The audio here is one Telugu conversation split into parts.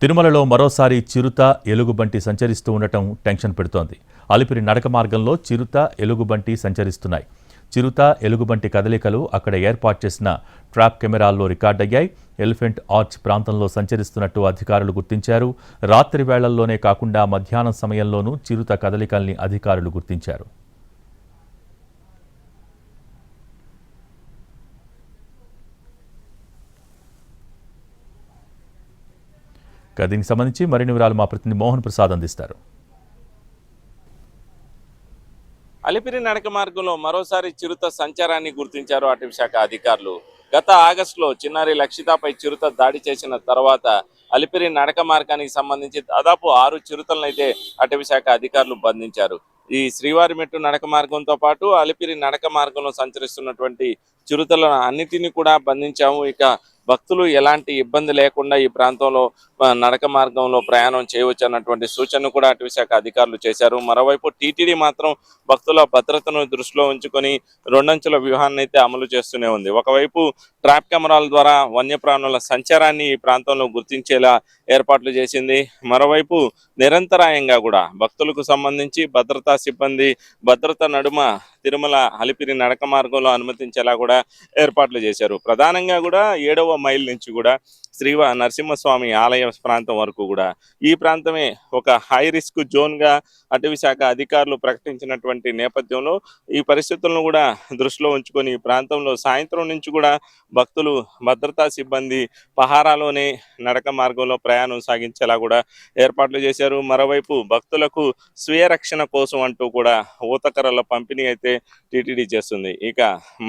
తిరుమలలో మరోసారి చిరుత ఎలుగుబంటి సంచరిస్తూ ఉండటం టెన్షన్ పెడుతోంది. అలిపిరి నడక మార్గంలో చిరుత ఎలుగుబంటి సంచరిస్తున్నాయి. చిరుత ఎలుగుబంటి కదలికలు అక్కడ ఏర్పాటు చేసిన ట్రాప్ కెమెరాల్లో రికార్డయ్యాయి. ఎలిఫెంట్ ఆర్చ్ ప్రాంతంలో సంచరిస్తున్నట్టు అధికారులు గుర్తించారు. రాత్రి వేళల్లోనే కాకుండా మధ్యాహ్నం సమయంలోనూ చిరుత కదలికల్ని అధికారులు గుర్తించారు. ఇక దీనికి సంబంధించి మరిన్ని వివరాలు మా ప్రతినిధి మోహన్ ప్రసాద్ అందిస్తారు. అలిపిరి నడక మార్గంలో మరోసారి చిరుత సంచారాన్ని గుర్తించారు అటవీ శాఖ అధికారులు. గత ఆగస్టులో చిన్నారి లక్షితాపై చిరుత దాడి చేసిన తర్వాత అలిపిరి నడక మార్గానికి సంబంధించి దాదాపు ఆరు చిరుతలను అయితే అటవీ శాఖ అధికారులు బంధించారు. ఈ శ్రీవారి మెట్టు నడక మార్గంతో పాటు అలిపిరి నడక మార్గంలో సంచరిస్తున్నటువంటి చిరుతలను అన్నిటిని కూడా బంధించాము. ఇక భక్తులు ఎలాంటి ఇబ్బంది లేకుండా ఈ ప్రాంతంలో నడక మార్గంలో ప్రయాణం చేయవచ్చు అన్నటువంటి సూచన కూడా అటవీ శాఖ అధికారులు చేశారు. మరోవైపు టీటీడీ మాత్రం భక్తుల భద్రతను దృష్టిలో ఉంచుకొని రెండంచుల వ్యూహాన్ని అయితే అమలు చేస్తూనే ఉంది. ఒకవైపు ట్రాప్ కెమెరాల ద్వారా వన్యప్రాణుల సంచారాన్ని ఈ ప్రాంతంలో గుర్తించేలా ఏర్పాట్లు చేసింది. మరోవైపు నిరంతరాయంగా కూడా భక్తులకు సంబంధించి భద్రతా సిబ్బంది భద్రత నడుమ తిరుమల అలిపిరి నడక మార్గంలో అనుమతించేలా కూడా ఏర్పాట్లు చేశారు. ప్రధానంగా కూడా ఏడవ మైల్ నుంచి కూడా శ్రీవ నరసింహస్వామి ఆలయ ప్రాంతం వరకు కూడా ఈ ప్రాంతమే ఒక హై రిస్క్ జోన్గా అటవీ శాఖ అధికారులు ప్రకటించినటువంటి నేపథ్యంలో ఈ పరిస్థితులను కూడా దృష్టిలో ఉంచుకొని ఈ ప్రాంతంలో సాయంత్రం నుంచి కూడా భక్తులు భద్రతా సిబ్బంది పహారాలోనే నడక మార్గంలో ప్రయాణం సాగించేలా కూడా ఏర్పాట్లు చేశారు. మరోవైపు భక్తులకు స్వీయ రక్షణ కోసం అంటూ కూడా ఊతకరల పంపిణీ అయితే టీటీడీ చేస్తుంది. ఇక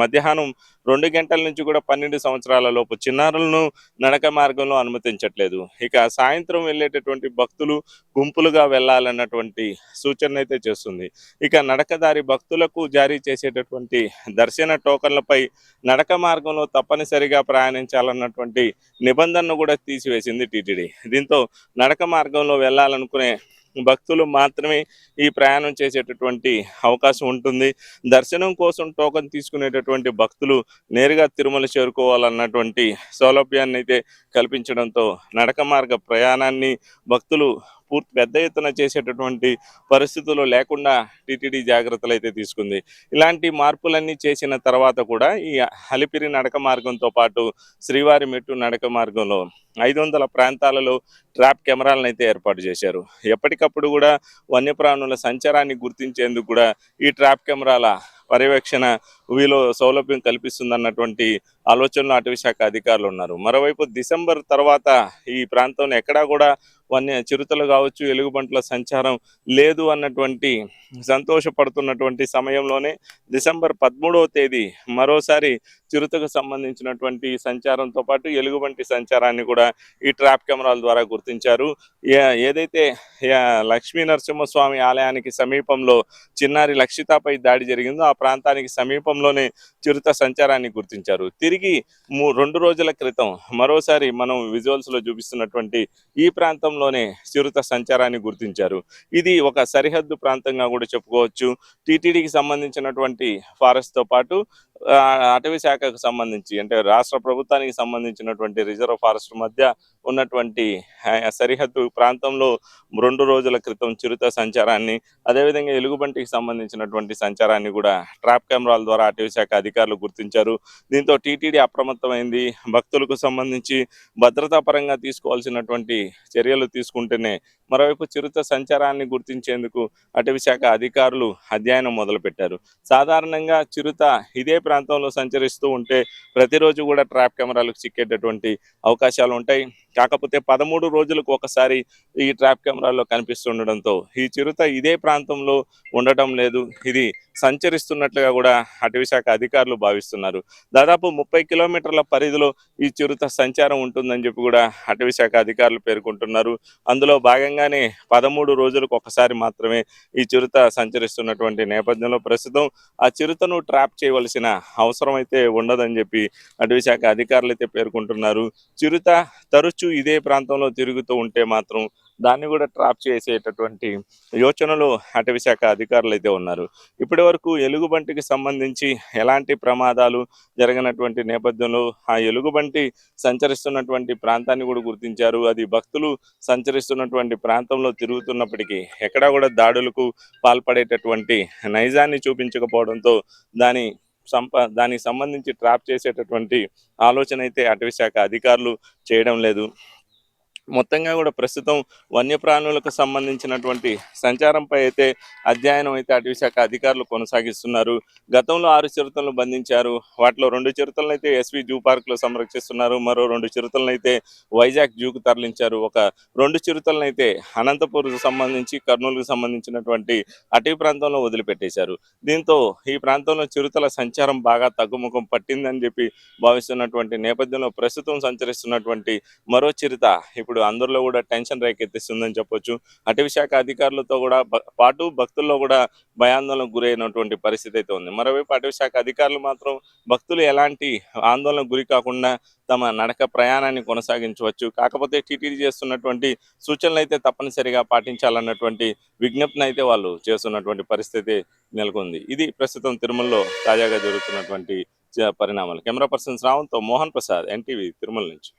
మధ్యాహ్నం రెండు గంటల నుంచి కూడా పన్నెండు సంవత్సరాల లోపు చిన్నారులను నడక మార్గంలో అనుమతించట్లేదు. ఇక సాయంత్రం వెళ్ళేటటువంటి భక్తులు గుంపులుగా వెళ్ళాలన్నటువంటి సూచన అయితే చేస్తుంది. ఇక నడకదారి భక్తులకు జారీ చేసేటటువంటి దర్శన టోకన్లపై నడక మార్గంలో తప్పనిసరిగా ప్రయాణించాలన్నటువంటి నిబంధనను కూడా తీసివేసింది టీటీడీ. దీంతో నడక మార్గంలో వెళ్ళాలనుకునే భక్తులు మాత్రమే ఈ ప్రయాణం చేసేటటువంటి అవకాశం ఉంటుంది. దర్శనం కోసం టోకన్ తీసుకునేటటువంటి భక్తులు నేరుగా తిరుమల చేరుకోవాలన్నటువంటి సౌలభ్యాన్ని అయితే కల్పించడంతో నడక మార్గ ప్రయాణాన్ని భక్తులు పూర్తి పెద్ద ఎత్తున చేసేటటువంటి పరిస్థితులు లేకుండా టీటీడీ జాగ్రత్తలు అయితే తీసుకుంది. ఇలాంటి మార్పులన్నీ చేసిన తర్వాత కూడా ఈ అలిపిరి నడక మార్గంతో పాటు శ్రీవారి మెట్టు నడక మార్గంలో ఐదు వందల ప్రాంతాలలో ట్రాప్ కెమెరాలను అయితే ఏర్పాటు చేశారు. ఎప్పటికప్పుడు కూడా వన్యప్రాణుల సంచారాన్ని గుర్తించేందుకు కూడా ఈ ట్రాప్ కెమెరాల పర్యవేక్షణ వీలో సౌలభ్యం కల్పిస్తుందన్నటువంటి ఆలోచనలో అటవీ శాఖ అధికారులు ఉన్నారు. మరోవైపు డిసెంబర్ తర్వాత ఈ ప్రాంతంలో ఎక్కడా కూడా వన్య చిరుతలు కావచ్చు ఎలుగుబంట్ల సంచారం లేదు అన్నటువంటి సంతోషపడుతున్నటువంటి సమయంలోనే డిసెంబర్ పదమూడవ తేదీ మరోసారి చిరుతకు సంబంధించినటువంటి సంచారంతో పాటు ఎలుగుబంటి సంచారాన్ని కూడా ఈ ట్రాప్ కెమెరాల ద్వారా గుర్తించారు. ఏదైతే లక్ష్మీ నరసింహస్వామి ఆలయానికి సమీపంలో చిన్నారి లక్షితాపై దాడి జరిగిందో ఆ ప్రాంతానికి సమీపంలోనే చిరుత సంచారాన్ని గుర్తించారు. తిరిగి మూ రెండు రోజుల క్రితం మరోసారి మనం విజువల్స్లో చూపిస్తున్నటువంటి ఈ ప్రాంతంలోనే చిరుత సంచారాన్ని గుర్తించారు. ఇది ఒక సరిహద్దు ప్రాంతంగా కూడా చెప్పుకోవచ్చు. టీటీడీకి సంబంధించినటువంటి ఫారెస్ట్తో పాటు అటవీ శాఖకు సంబంధించి అంటే రాష్ట్ర ప్రభుత్వానికి సంబంధించినటువంటి రిజర్వ్ ఫారెస్ట్ మధ్య ఉన్నటువంటి సరిహద్దు ప్రాంతంలో రెండు రోజుల క్రితం చిరుత సంచారాన్ని అదేవిధంగా ఎలుగుబంటికి సంబంధించినటువంటి సంచారాన్ని కూడా ట్రాప్ కెమెరాల ద్వారా అటవీ శాఖ అధికారులు గుర్తించారు. దీంతో టీటీడీ అప్రమత్తమైంది. భక్తులకు సంబంధించి భద్రతా పరంగా తీసుకోవాల్సినటువంటి చర్యలు తీసుకుంటేనే మరోవైపు చిరుత సంచారాన్ని గుర్తించేందుకు అటవీ శాఖ అధికారులు అధ్యయనం మొదలుపెట్టారు. సాధారణంగా చిరుత ఇదే ప్రాంతంలో సంచరిస్తూ ఉంటే ప్రతిరోజు కూడా ట్రాప్ కెమెరాలకు చిక్కేటటువంటి అవకాశాలు ఉంటాయి. కాకపోతే పదమూడు రోజులకు ఒకసారి ఈ ట్రాప్ కెమెరాల్లో కనిపిస్తుండడంతో ఈ చిరుత ఇదే ప్రాంతంలో ఉండటం లేదు. ఇది సంచరిస్తున్నట్లుగా కూడా అటవీశాఖ అధికారులు భావిస్తున్నారు. దాదాపు ముప్పై కిలోమీటర్ల పరిధిలో ఈ చిరుత సంచారం ఉంటుందని చెప్పి కూడా అటవీ శాఖ అధికారులు పేర్కొంటున్నారు. అందులో భాగంగానే పదమూడు రోజులకు ఒకసారి మాత్రమే ఈ చిరుత సంచరిస్తున్నటువంటి నేపథ్యంలో ప్రస్తుతం ఆ చిరుతను ట్రాప్ చేయవలసిన అవసరం అయితే ఉండదని చెప్పి అటవీశాఖ అధికారులు అయితే పేర్కొంటున్నారు. చిరుత తరచూ ఇదే ప్రాంతంలో తిరుగుతూ ఉంటే మాత్రం దాన్ని కూడా ట్రాప్ చేసేటటువంటి యోచనలో అటవీ శాఖ అధికారులు అయితే ఉన్నారు. ఇప్పటి వరకు ఎలుగుబంటికి సంబంధించి ఎలాంటి ప్రమాదాలు జరగనటువంటి నేపథ్యంలో ఆ ఎలుగుబంటి సంచరిస్తున్నటువంటి ప్రాంతాన్ని కూడా గుర్తించారు. అది భక్తులు సంచరిస్తున్నటువంటి ప్రాంతంలో తిరుగుతున్నప్పటికీ ఎక్కడా కూడా దాడులకు పాల్పడేటటువంటి నైజాన్ని చూపించకపోవడంతో దాని సంప దానికి సంబంధించి ట్రాప్ చేసేటటువంటి ఆలోచన అయితే అటవీ శాఖ అధికారులు చేయడం లేదు. మొత్తంగా కూడా ప్రస్తుతం వన్యప్రాణులకు సంబంధించినటువంటి సంచారంపై అయితే అధ్యయనం అయితే అటవీ శాఖ అధికారులు కొనసాగిస్తున్నారు. గతంలో ఆరు చిరుతలను బంధించారు. వాటిలో రెండు చిరుతలను అయితే ఎస్వి జూ పార్క్లో సంరక్షిస్తున్నారు. మరో రెండు చిరుతలను అయితే వైజాగ్ జూకు తరలించారు. ఒక రెండు చిరుతలను అయితే అనంతపూర్కు సంబంధించి కర్నూలుకు సంబంధించినటువంటి అటవీ ప్రాంతంలో వదిలిపెట్టేశారు. దీంతో ఈ ప్రాంతంలో చిరుతల సంచారం బాగా తగ్గుముఖం పట్టిందని చెప్పి భావిస్తున్నటువంటి నేపథ్యంలో ప్రస్తుతం సంచరిస్తున్నటువంటి మరో చిరుత ఇప్పుడు అందరిలో కూడా టెన్షన్ రేకెత్తిస్తుందని చెప్పొచ్చు. అటవీ శాఖ అధికారులతో కూడా పాటు భక్తుల్లో కూడా భయాందోళనకు గురైనటువంటి పరిస్థితి అయితే ఉంది. మరోవైపు అటవీ శాఖ అధికారులు మాత్రం భక్తులు ఎలాంటి ఆందోళనకు గురి కాకుండా తమ నడక ప్రయాణాన్ని కొనసాగించవచ్చు. కాకపోతే టీటీడీ చేస్తున్నటువంటి సూచనలు అయితే తప్పనిసరిగా పాటించాలన్నటువంటి విజ్ఞప్తిని అయితే వాళ్ళు చేస్తున్నటువంటి పరిస్థితి నెలకొంది. ఇది ప్రస్తుతం తిరుమలలో తాజాగా జరుగుతున్నటువంటి పరిణామాలు. కెమెరా పర్సన్ రావంతో మోహన్ ప్రసాద్ ఎన్టీవీ తిరుమల నుంచి.